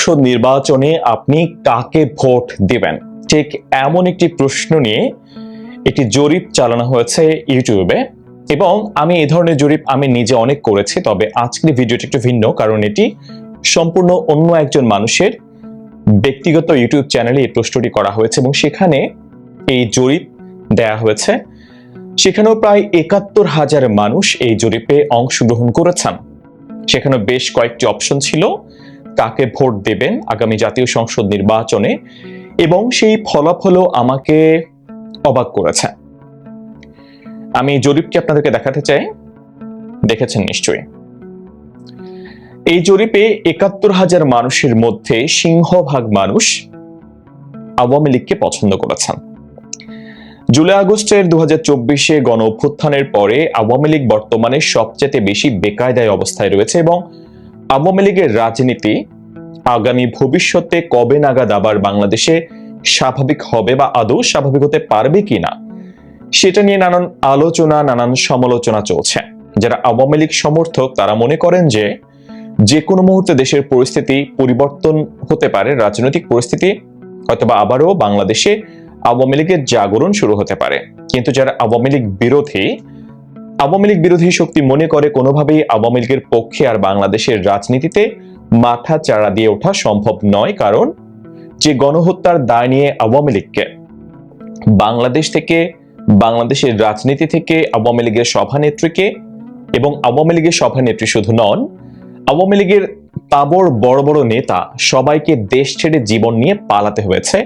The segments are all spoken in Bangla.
সংসদ নির্বাচনে আপনি কাকে ভোট দেবেন? ঠিক এমন একটি প্রশ্ন নিয়ে একটি জরিপ চালানো হয়েছে ইউটিউবে এবং আমি এই ধরনের জরিপ আমি নিজে অনেক করেছি, তবে আজকের ভিডিওটি একটু ভিন্ন কারণ এটি সম্পূর্ণ অন্য একজন মানুষের ব্যক্তিগত ইউটিউব চ্যানেলে এই প্রশ্নটি করা হয়েছে এবং সেখানে এই জরিপ দেয়া হয়েছে। সেখানেও প্রায় একাত্তর হাজার মানুষ এই জরিপে অংশগ্রহণ করেছেন। সেখানে বেশ কয়েকটি অপশন ছিল। কাকে ভোট দেবেন আগামী জাতীয় সংসদ নির্বাচনে এবং সেই ফলাফলও আমাকে অবাক করেছে। আমি জরিপটি আপনাদেরকে দেখাতে চাই। দেখেছেন নিশ্চয়ই। এই জরিপে একাত্তর হাজার মানুষের মধ্যে সিংহভাগ মানুষ আওয়ামী লীগকে পছন্দ করেছেন। জুলাই আগস্টের দু হাজার চব্বিশে গণ অভ্যুত্থানের পরে আওয়ামী লীগ বর্তমানে সবচেয়ে বেশি বেকায়দায় অবস্থায় রয়েছে এবং আওয়ামী লীগের রাজনীতি আগামী ভবিষ্যতে কবে নাগাদ আবার বাংলাদেশে স্বাভাবিক হবে বা আদৌ স্বাভাবিক হতে পারবে কিনা, সেটা নিয়ে নানান আলোচনা, নানান সমালোচনা চলছে। যারা আওয়ামী লীগ সমর্থক, তারা মনে করেন যে যে কোনো মুহূর্তে দেশের পরিস্থিতি পরিবর্তন হতে পারে, রাজনৈতিক পরিস্থিতি অথবা আবারও বাংলাদেশে আওয়ামী লীগের জাগরণ শুরু হতে পারে। কিন্তু যারা আওয়ামী লীগ বিরোধী আওয়ামী লীগ বিরোধী শক্তি মনে করে কোনোভাবেই আওয়ামী লীগের পক্ষে আর বাংলাদেশের রাজনীতিতে মাথা চাড়া দিয়ে ওঠা সম্ভব নয়, কারণ যে গণহত্যার দায় নিয়ে আওয়ামী লীগকে, বাংলাদেশ থেকে, বাংলাদেশের রাজনীতি থেকে আওয়ামী লীগের সভানেত্রীকে এবং আওয়ামী লীগের সভানেত্রী শুধু নন, আওয়ামী লীগের তাবর বড় বড় নেতা সবাইকে দেশ ছেড়ে জীবন নিয়ে পালাতে হয়েছে।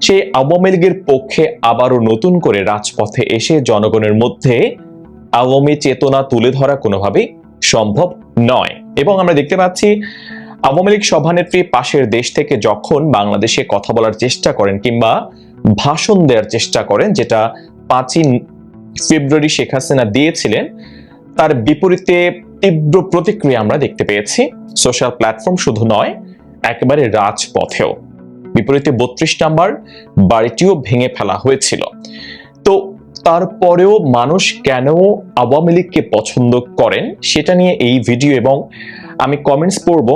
সেই আওয়ামী লীগের পক্ষে আবারও নতুন করে রাজপথে এসে জনগণের মধ্যে আওয়ামী চেতনা তুলে ধরা কোনোভাবেই সম্ভব নয়। এবং আমরা দেখতে পাচ্ছি, আওয়ামী লীগ সভানেত্রী পাশের দেশ থেকে যখন বাংলাদেশে কথা বলার চেষ্টা করেন কিংবা ভাষণ দেওয়ার চেষ্টা করেন, যেটা পাঁচই ফেব্রুয়ারি শেখ হাসিনা দিয়েছিলেন, তার বিপরীতে তীব্র প্রতিক্রিয়া আমরা দেখতে পেয়েছি। সোশ্যাল প্ল্যাটফর্ম শুধু নয়, একেবারে রাজপথেও। বিপরীতে বত্রিশ নাম্বার বাড়িটিও ভেঙে ফেলা হয়েছিল। তারপরেও মানুষ কেন আওয়ামী লীগকে পছন্দ করেন? সেটা নিয়ে এই ভিডিও এবং আমি কমেন্টস পড়ব।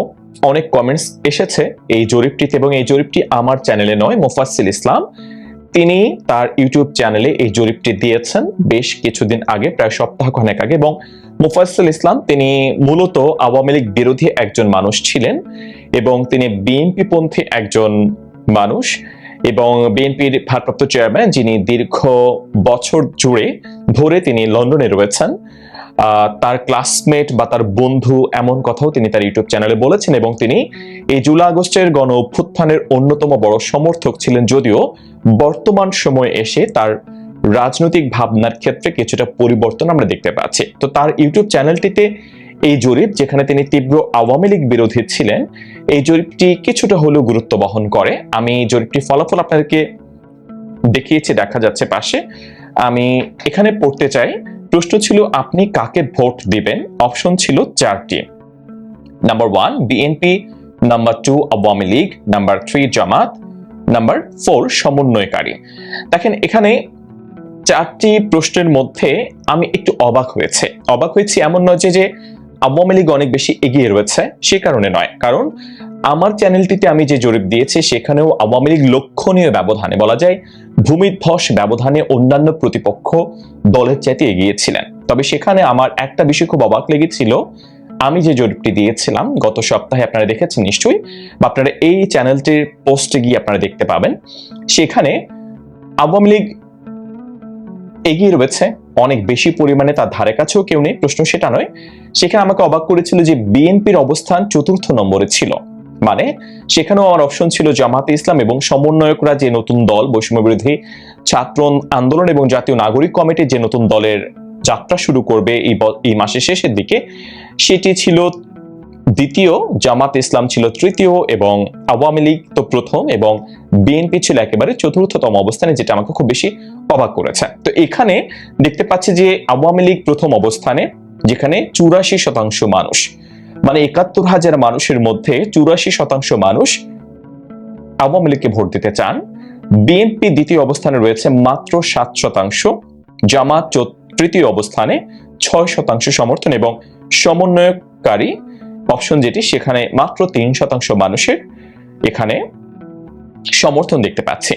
অনেক কমেন্টস এসেছে এই জরিপটিতে এবং এই জরিপটি আমার চ্যানেলে নয় মোফাসিল ইসলাম। তিনি তার ইউটিউব চ্যানেলে এই জরিপটি দিয়েছেন বেশ কিছুদিন আগে, প্রায় সপ্তাহ খানেক আগে এবং মুফাসিল ইসলাম তিনি মূলত আওয়ামী লীগ বিরোধী একজন মানুষ ছিলেন এবং তিনি বিএনপি পন্থী একজন মানুষ। এবং বিএনপির ভারপ্রাপ্ত চেয়ারম্যান যিনি দীর্ঘ বছর জুড়ে ধরে তিনি লন্ডনে রয়েছেন তার ক্লাসমেট বা তার বন্ধু এমন কথাও তিনি তার ইউটিউব চ্যানেলে বলেছেন এবং তিনি এই জুলাই আগস্টের গণ অভ্যুত্থানের অন্যতম বড় সমর্থক ছিলেন যদিও বর্তমান সময়ে এসে তার রাজনৈতিক ভাবনার ক্ষেত্রে কিছুটা পরিবর্তন আমরা দেখতে পাচ্ছি। তো তার ইউটিউব চ্যানেলটিতে এই জরিপ যেখানে তিনি তীব্র আওয়ামী লীগ বিরোধী ছিলেন, এই জরিপটি কিছুটা হলেও গুরুত্ব বহন করে। আমি এই জরিপটি ফলাফল আপনাদেরকে দেখিয়েছি, দেখা যাচ্ছে পাশে। আমি এখানে পড়তে চাই, প্রশ্ন ছিল, আপনি কাকে ভোট দিবেন? অপশন ছিল চারটি। Number one, BNP. Number two, Awami League. Number three, Jamaat. Number four, সমন্বয়কারী। দেখেন, এখানে চারটি প্রশ্নের মধ্যে আমি একটু অবাক হয়েছে। অবাক হয়েছি এমন নয় যে আওয়ামী লীগ অনেক বেশি এগিয়ে রয়েছে, সে কারণে নয়। কারণ আমার চ্যানেলটিতে আমি যে জরিপ দিয়েছি, সেখানেও আওয়ামী লীগ লক্ষণীয় ব্যবধানে, বলা যায় ভূমিধ্বস ব্যবধানে অন্যান্য প্রতিপক্ষ দলের চাইতে এগিয়েছিলেন। তবে সেখানে আমার একটা বিষয় খুব অবাক লেগেছিল। আমি যে জরিপটি দিয়েছিলাম, গত সপ্তাহে আপনারা দেখেছেন নিশ্চয়ই, বা আপনারা এই চ্যানেলটির পোস্টে গিয়ে আপনারা দেখতে পাবেন। সেখানে আওয়ামী লীগ এগিয়ে রয়েছে, অনেক বেশি পরিমাণে তার ধারে কাছেও কেউ নেই, প্রশ্ন সেটা নয়। সেখানে আমাকে অবাক করেছিল যে বিএনপির অবস্থান চতুর্থ নম্বরে ছিল। মানে সেখানেও আমার অপশন ছিল জামাতে ইসলাম এবং সমন্বয়করা যে নতুন দল, বৈষম্য বিরোধী ছাত্র আন্দোলন এবং জাতীয় নাগরিক কমিটি যে নতুন দলের যাত্রা শুরু করবে এই মাসের শেষের দিকে, সেটি ছিল দ্বিতীয়, জামাত ইসলাম ছিল তৃতীয় এবং আওয়ামী লীগ তো প্রথম এবং বিএনপি ছিল একেবারে চতুর্থতম অবস্থানে, যেটা আমাকে খুব বেশি অবাক করেছে। তো এখানে দেখতে পাচ্ছি যে আওয়ামী লীগ প্রথম অবস্থানে যেখানে চুরাশি শতাংশ মানুষ মানে একাত্তর হাজার মানুষের মধ্যে চুরাশি শতাংশ মানুষ আওয়ামী লীগকে ভোট দিতে চান। বিএনপি দ্বিতীয় অবস্থানে রয়েছে মাত্র সাত শতাংশ, জামাত তৃতীয় অবস্থানে ছয় শতাংশ সমর্থন এবং সমন্বয়কারী অপশন যেটি, সেখানে মাত্র তিন শতাংশ মানুষের এখানে সমর্থন দেখতে পাচ্ছি।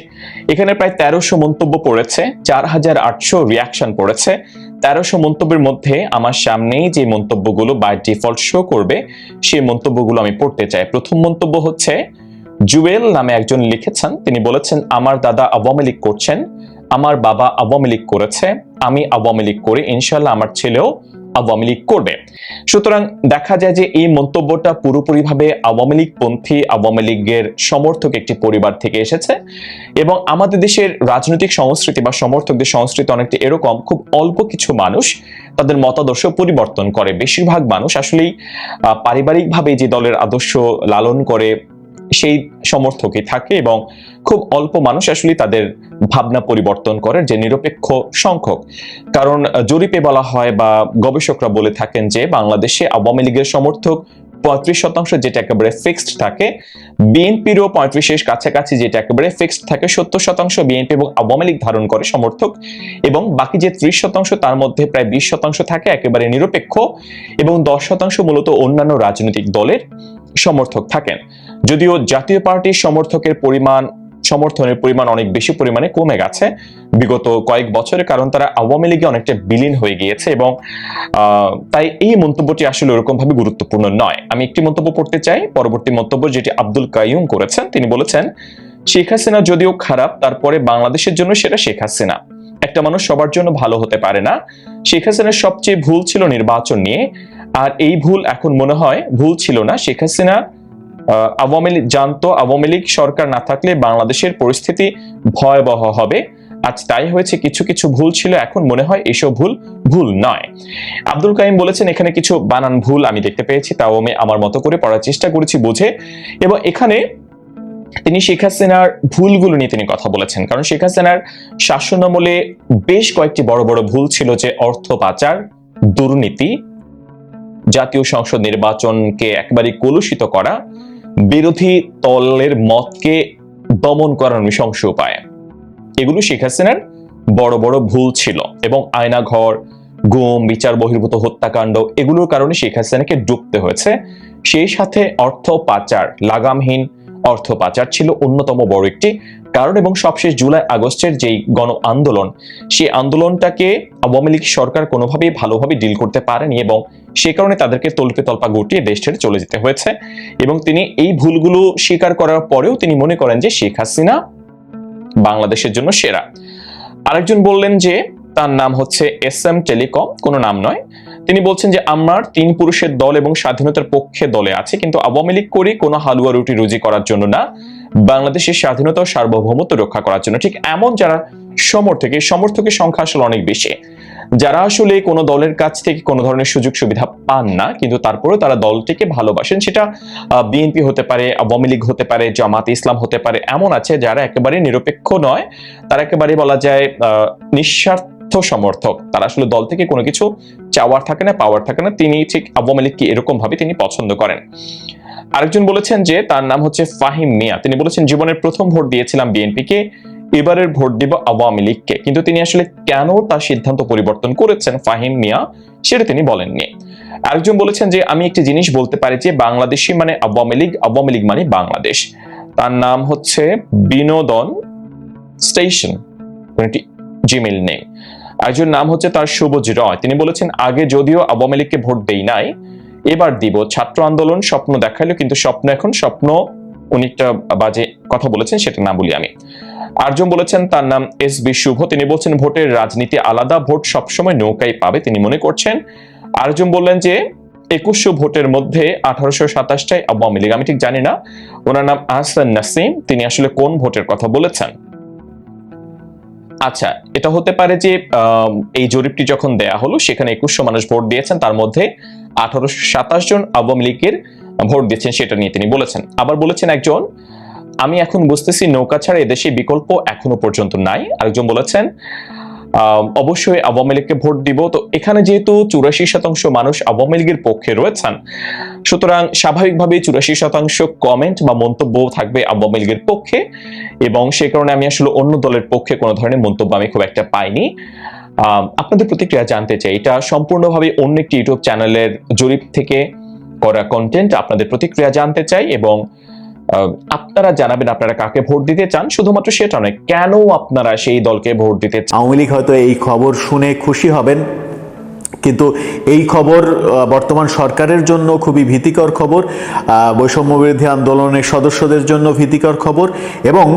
এখানে প্রায় তেরোশো মন্তব্য পড়েছে, চার হাজার আটশো রিয়াকশন পড়েছে তেরোশো মন্তব্যের মধ্যে আমার সামনেই যে মন্তব্যগুলো বাই ডিফল্ট শো করবে, সেই মন্তব্যগুলো আমি পড়তে চাই। প্রথম মন্তব্য হচ্ছে, জুয়েল নামে একজন লিখেছেন, তিনি বলেছেন, আমার দাদা আওয়ামী লীগ করছেন, আমার বাবা আওয়ামী লীগ করেছে, আমি আওয়ামী লীগ করি ইনশাল্লাহ আমার ছেলেও আওয়ামী লীগ করবে। সুতরাং দেখা যায় যে এই মন্তব্যটা পুরোপুরিভাবে আওয়ামী লীগ পন্থী আওয়ামী লীগের সমর্থক একটি পরিবার থেকে এসেছে এবং আমাদের দেশের রাজনৈতিক সংস্কৃতি বা সমর্থকদের সংস্কৃতি অনেকটা এরকম, খুব অল্প কিছু মানুষ তাদের মতাদর্শ পরিবর্তন করে। বেশিরভাগ মানুষ আসলেই পারিবারিকভাবে যে দলের আদর্শ লালন করে সেই সমর্থকই থাকে এবং খুব অল্প মানুষ আসলে তাদের ভাবনা পরিবর্তন করে যে নিরপেক্ষ সংখ্যক। কারণ জরিপে বলা হয় বা গবেষকরা বলে থাকেন যে বাংলাদেশে আওয়ামী লীগের সমর্থক পঁয়ত্রিশ শতাংশ যেটা একেবারে ফিক্সড থাকে, বিএনপিরও পঁয়ত্রিশের কাছাকাছি যেটা একেবারে ফিক্সড থাকে, সত্তর শতাংশ বিএনপি এবং আওয়ামী লীগ ধারণ করে সমর্থক এবং বাকি যে ত্রিশ শতাংশ তার মধ্যে প্রায় বিশ শতাংশ থাকে একেবারে নিরপেক্ষ এবং দশ শতাংশ মূলত অন্যান্য রাজনৈতিক দলের সমর্থক থাকেন। যদিও জাতীয় পার্টির সমর্থকের পরিমাণ, সমর্থনের পরিমাণ অনেক বেশি পরিমাণে কমে গেছে। বিগত কয়েক বছরে কারণ তারা আওয়ামী লীগে অনেকটা বিলীন হয়ে গিয়েছে এবং তাই এই মন্তব্যটি আসলে ওরকম ভাবে গুরুত্বপূর্ণ নয়। আমি একটি মন্তব্য পড়তে চাই, পরবর্তী মন্তব্য যেটি আব্দুল কাইয়ুম করেছেন, তিনি বলেছেন, শেখ হাসিনা যদিও খারাপ, তারপরে বাংলাদেশের জন্য সেটা শেখ হাসিনা। একটা মানুষ সবার জন্য ভালো হতে পারে না। শেখ হাসিনার সবচেয়ে ভুল ছিল নির্বাচন নিয়ে। আর এই ভুল এখন মনে হয় ভুল ছিল না। শেখ হাসিনা আওয়ামী লীগ জানতো, আওয়ামী লীগ সরকার না থাকলে বাংলাদেশের পরিস্থিতি ভয়াবহ হবে। আজ তাই হয়েছে, কিছু কিছু ভুল ছিল, এখন মনে হয় এসব ভুল ভুল নয়। আব্দুল কাইম বলেছেন, এখানে কিছু বানান ভুল আমি দেখতে পেয়েছি, তাও আমি আমার মতো করে পড়ার চেষ্টা করেছি বুঝে। এবং এখানে তিনি শেখ হাসিনার ভুলগুলো নিয়ে তিনি কথা বলেছেন। কারণ শেখ হাসিনার শাসনামলে বেশ কয়েকটি বড় বড় ভুল ছিল যে অর্থ পাচার, দুর্নীতি, জাতীয় সংসদ নির্বাচনকে একেবারে কলুষিত করা বিরোধী দলের মতকে দমন করার নৃশংস উপায়। এগুলো শেখ হাসিনার বড় বড় ভুল ছিল এবং আয়নাঘর, গুম, বিচার বহির্ভূত হত্যাকাণ্ড এগুলোর কারণে শেখ হাসিনাকে ডুবতে হয়েছে। সেই সাথে অর্থ পাচার, লাগামহীন অর্থ পাচার ছিল অন্যতম বড় একটি কারণ এবং সবশেষ জুলাই আগস্টের যেই গণ আন্দোলন, সেই আন্দোলনটাকে আওয়ামী লীগ সরকার কোনোভাবেই ভালোভাবে ডিল করতে পারেনি এবং সে কারণে তাদেরকে তল্পে তল্পা গুটিয়ে দেশ ছেড়ে চলে যেতে হয়েছে। এবং তিনি এই ভুলগুলো স্বীকার করার পরেও তিনি মনে করেন যে শেখ হাসিনা বাংলাদেশের জন্য সেরা। আরেকজন বললেন যে তার নাম হচ্ছে এস এম টেলিকম, কোনো নাম নয়। তিনি বলছেন যে আমার তিন পুরুষের দল এবং স্বাধীনতার পক্ষে দলে আছে, কিন্তু আওয়ামী লীগ করি কোনো হালুয়া রুটি রুজি করার জন্য না। বাংলাদেশের স্বাধীনতা ও সার্বভৌমত্ব রক্ষা করার জন্য। ঠিক এমন যারা সমর্থকে, সমর্থকের সংখ্যা আসলে অনেক বেশি। যারা আসলে কোনো দলের কাছ থেকে কোনো ধরনের সুযোগ সুবিধা পান না, কিন্তু তারপরেও তারা দলটিকে ভালোবাসেন। সেটা বিএনপি হতে পারে, আওয়ামী লীগ হতে পারে, জামাত ইসলাম হতে পারে, এমন আছে যারা একেবারে নিরপেক্ষ নয়। তারা একেবারে বলা যায় নিঃস্বার্থ সমর্থক। তারা আসলে দল থেকে কোনো কিছু চাওয়ার থাকে না, পাওয়ার থাকে না। তিনি ঠিক আওয়ামী লীগকে এরকম ভাবে তিনি পছন্দ করেন। আরেকজন বলেছেন যে তার নাম হচ্ছে ফাহিম মিয়া। তিনি বলেছেন, জীবনের প্রথম ভোট দিয়েছিলাম বিএনপিকে, এবারের ভোট দিব আওয়ামী লীগকে। কিন্তু তিনি আসলে কেন তার সিদ্ধান্ত পরিবর্তন করেছেন ফাহিম মিয়া, সেটা তিনি বলেননি। আরেকজন বলেছেন যে, আমি একটি জিনিস বলতে পারি যে বাংলাদেশি মানে আওয়ামী লীগ আওয়ামী লীগ মানে বাংলাদেশ। তার নাম হচ্ছে বিনোদন স্টেশন জিমেল নেম আরেকজন নাম হচ্ছে তার শুভজ রয়। তিনি বলেছেন, আগে যদিও আওয়ামী লীগকে ভোট দেই নাই এবার দিব। ছাত্র আন্দোলন স্বপ্ন দেখাইলো, কিন্তু স্বপ্ন এখন, স্বপ্ন উনি একটা বাজে কথা বলেছেন সেটা না বলি আমি। আরজন বলেছেন, তার নাম এস বি শুভ, তিনি বলছেন, ভোটের রাজনীতি আলাদা, ভোট সবসময় নৌকাই পাবে তিনি মনে করছেন। আরজন বললেন যে, একুশশো ভোটের মধ্যে আঠারোশো সাতাশটাই আওয়ামী লীগ আমি ঠিক জানি না। ওনার নাম আহসান নাসিম, তিনি আসলে কোন ভোটের কথা বলেছেন? আচ্ছা এটা হতে পারে যে এই জরিপটি যখন দেয়া হলো, সেখানে একুশশো মানুষ ভোট দিয়েছেন, তার মধ্যে আঠারোশো সাতাশ জন আওয়ামী লীগের ভোট দিয়েছেন সেটা নিয়ে তিনি বলেছেন। আবার বলেছেন একজন, আমি এখন বুঝতেছি নৌকা ছাড়া এদেশে বিকল্প এখনও পর্যন্ত নাই। আরেকজন বলেছেন অবশ্যই আওয়ামী লীগকে ভোট দিব। তো এখানে যেহেতু চুরাশি শতাংশ মানুষ আওয়ামী লীগের পক্ষে রয়েছেন, সুতরাং স্বাভাবিকভাবেই চুরাশি শতাংশ কমেন্ট বা মন্তব্য থাকবে আওয়ামী লীগের পক্ষে এবং সে কারণে আমি আসলে অন্য দলের পক্ষে কোনো ধরনের মন্তব্য আমি খুব একটা পাইনি। আপনাদের প্রতিক্রিয়া জানতে চাই। এটা সম্পূর্ণভাবে অন্য একটি ইউটিউব চ্যানেলের জরিপ থেকে করা কন্টেন্ট আপনাদের প্রতিক্রিয়া জানতে চাই এবং আপনারা জানাবেন আপনারা কাকে ভোট দিতে চান। শুধুমাত্র সেটা নয়, কেন আপনারা সেই দলকে ভোট দিতে চান? আওয়ামী লীগ হয়তো এই খবর শুনে খুশি হবেন। কিন্তু এই খবর বর্তমান সরকারের জন্য খুবই ভীতিকর খবর আহ, বৈষম্য বিরোধী আন্দোলনের সদস্যদের জন্য ভীতিকর খবর এবং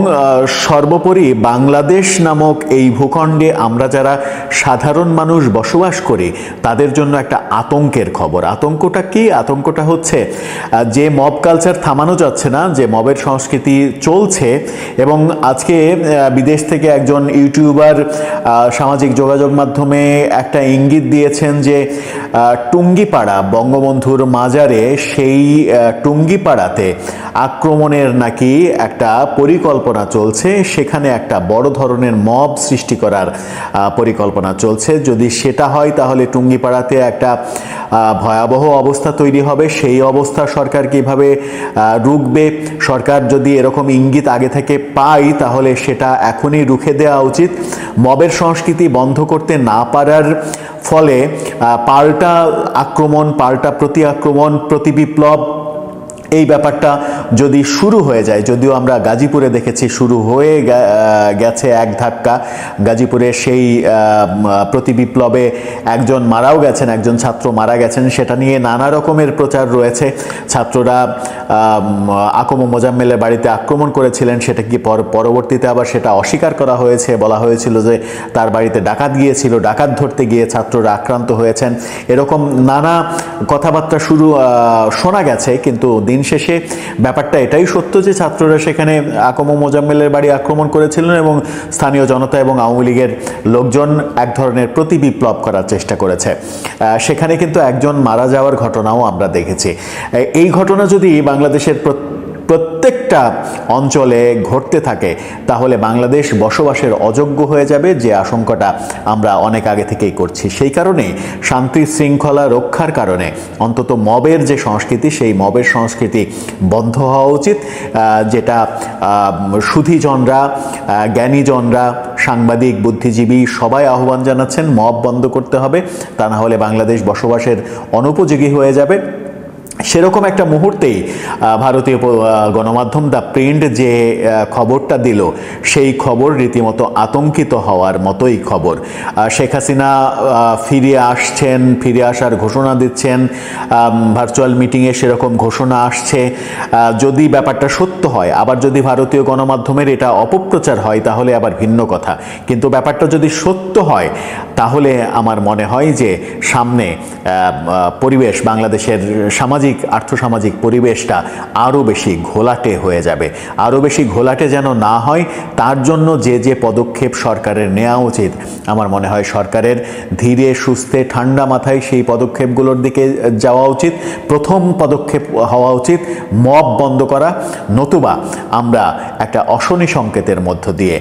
সর্বোপরি বাংলাদেশ নামক এই ভূখণ্ডে আমরা যারা সাধারণ মানুষ বসবাস করি তাদের জন্য একটা আতঙ্কের খবর। আতঙ্কটা কি? আতঙ্কটা হচ্ছে যে মব কালচার থামানো যাচ্ছে না যে মবের সংস্কৃতি চলছে এবং আজকে বিদেশ থেকে একজন ইউটিউবার সামাজিক যোগাযোগ মাধ্যমে একটা ইঙ্গিত দিয়েছেন যে টুঙ্গিপাড়া বঙ্গবন্ধুর মাজারে সেই টুঙ্গিপাড়াতে আক্রমণের নাকি একটা পরিকল্পনা চলছে, সেখানে একটা বড় ধরনের মব সৃষ্টি করার পরিকল্পনা চলছে। যদি সেটা হয়, তাহলে টুঙ্গিপাড়াতে একটা ভয়াবহ অবস্থা তৈরি হবে। সেই অবস্থা সরকার কীভাবে রুখবে? সরকার যদি এরকম ইঙ্গিত আগে থেকে পাই তাহলে সেটা এখনই রুখে দেওয়া উচিত। মবের সংস্কৃতি বন্ধ করতে না পারার ফলে পাল্টা আক্রমণ, পাল্টা প্রতি আক্রমণ, প্রতি বিপ্লব, এই ব্যাপারটা যদি শুরু হয়ে যায়, যদিও আমরা গাজীপুরে দেখেছি শুরু হয়ে গেছে এক ধাক্কা। গাজীপুরে সেই প্রতি বিপ্লবে একজন মারাও গেছেন, একজন ছাত্র মারা গেছেন। সেটা নিয়ে নানা রকমের প্রচার রয়েছে। ছাত্ররা আকম মোজাম্মেলের বাড়িতে আক্রমণ করেছিলেন। সেটা কি পর- পরবর্তীতে আবার সেটা অস্বীকার করা হয়েছে? বলা হয়েছিল যে তার বাড়িতে ডাকাত গিয়েছিল, ডাকাত ধরতে গিয়ে ছাত্ররা আক্রান্ত হয়েছেন। এরকম নানা কথাবার্তা শুরু শোনা গেছে, কিন্তু দিন শেষে ব্যাপারটা এটাই সত্য যে ছাত্ররা সেখানে আকম মোজাম্মেলের বাড়ি আক্রমণ করেছিলেন এবং স্থানীয় জনতা এবং আওয়ামী লীগের লোকজন এক ধরনের প্রতি বিপ্লব করার চেষ্টা করেছে। সেখানে কিন্তু একজন মারা যাওয়ার ঘটনাও আমরা দেখেছি। এই- ঘটনা যদি বাংলাদেশের প্রত্যেকটা অঞ্চলে ঘটতে থাকে, তাহলে বাংলাদেশ বসবাসের অযোগ্য হয়ে যাবে যে আশঙ্কাটা আমরা অনেক আগে থেকেই করছি। সেই কারণে শান্তি শৃঙ্খলা রক্ষার কারণে অন্তত মবের যে সংস্কৃতি, সেই মবের সংস্কৃতি বন্ধ হওয়া উচিত যেটা সুধীজনরা জ্ঞানীজনরা, সাংবাদিক, বুদ্ধিজীবী সবাই আহ্বান জানাচ্ছেন, মব বন্ধ করতে হবে, তা না হলে বাংলাদেশ বসবাসের অনুপযোগী হয়ে যাবে। সেরকম একটা মুহূর্তেই ভারতীয় গণমাধ্যম দ্য প্রিন্ট যে খবরটা দিল, সেই খবর রীতিমতো আতঙ্কিত হওয়ার মতোই খবর। শেখ হাসিনা ফিরে আসছেন, ফিরে আসার ঘোষণা দিচ্ছেন ভার্চুয়াল মিটিংয়ে সেরকম ঘোষণা আসছে। যদি ব্যাপারটা সত্য হয়, আবার যদি ভারতীয় গণমাধ্যমের এটা অপপ্রচার হয়, তাহলে আবার ভিন্ন কথা। কিন্তু ব্যাপারটা যদি সত্য হয়, তাহলে আমার মনে হয় যে সামনে পরিবেশ, বাংলাদেশের সামাজিক আর্থসামাজিক পরিবেশটা আরও বেশি ঘোলাটে হয়ে যাবে। আরও বেশি ঘোলাটে যেন না হয়, তার জন্য যে যে পদক্ষেপ সরকারের নেওয়া উচিত। আমার মনে হয় সরকারের ধীরে, সুস্থে, ঠান্ডা মাথায় সেই পদক্ষেপগুলোর দিকে যাওয়া উচিত। প্রথম পদক্ষেপ হওয়া উচিত, মব বন্ধ করা। নতুবা আমরা একটা অশনি সংকেতের মধ্য দিয়ে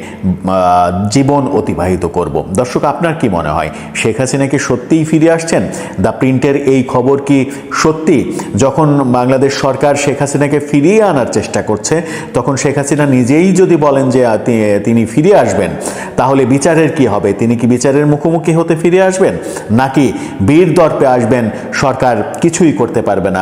জীবন অতিবাহিত করব। দর্শক, আপনার কি মনে হয়? শেখ হাসিনা কি সত্যিই ফিরে আসছেন? দ্য প্রিন্টের এই খবর কি সত্যি? যখন বাংলাদেশ সরকার শেখ হাসিনাকে ফিরিয়ে আনার চেষ্টা করছে, তখন শেখ হাসিনা নিজেই যদি বলেন যে তিনি ফিরে আসবেন তাহলে বিচারের কি হবে? তিনি কি বিচারের মুখোমুখি হতে ফিরে আসবেন? নাকি বীর দর্পে আসবেন? সরকার কিছুই করতে পারবে না।